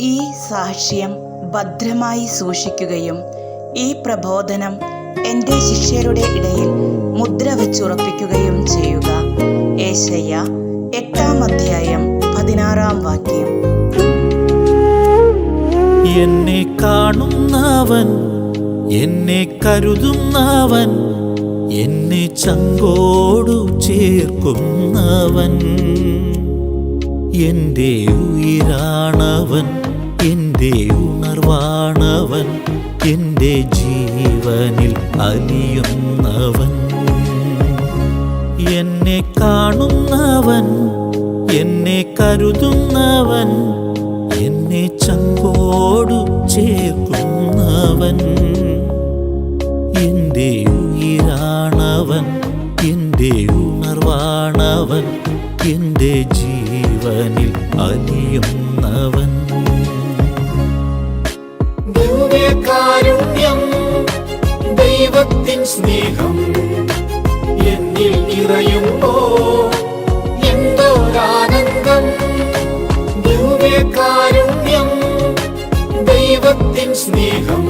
ഈ സാക്ഷ്യം ഭദ്രമായി സൂക്ഷിക്കുകയും ഈ പ്രബോധനം എന്റെ ശിഷ്യരുടെ ഇടയിൽ മുദ്ര വെച്ചുറപ്പിക്കുകയും ചെയ്യുക. ഏശയ്യ എട്ടാം അധ്യായം പതിനാറാം വാക്യം. എന്നെ കാണുന്നവൻ എന്നെ കരുതുന്നവൻ എന്നെ ചങ്കോടു ചേർക്കുന്നവൻ. എന്റെ ഉയിരാണവൻ എന്റെ ഉണർവാണവൻ എന്റെ ജീവനിൽ അലിയുന്നവൻ. എന്നെ കാണുന്നവൻ എന്നെ കരുതുന്നവൻ എന്നെ ചങ്കോടു ചേർക്കുന്നവൻ. എന്റെ ഉയിരാണവൻ എന്റെ ദൈവമാണവൻ എന്റെ ജീവനിൽ അലിയുന്നവൻ. ദിവ്യകാരുണ്യം ദൈവത്തിൻ സ്നേഹം എന്നിൽ നിറയുമ്പോ എന്തോരാനന്ദം. ദിവ്യകാരുണ്യം ദൈവത്തിൻ സ്നേഹം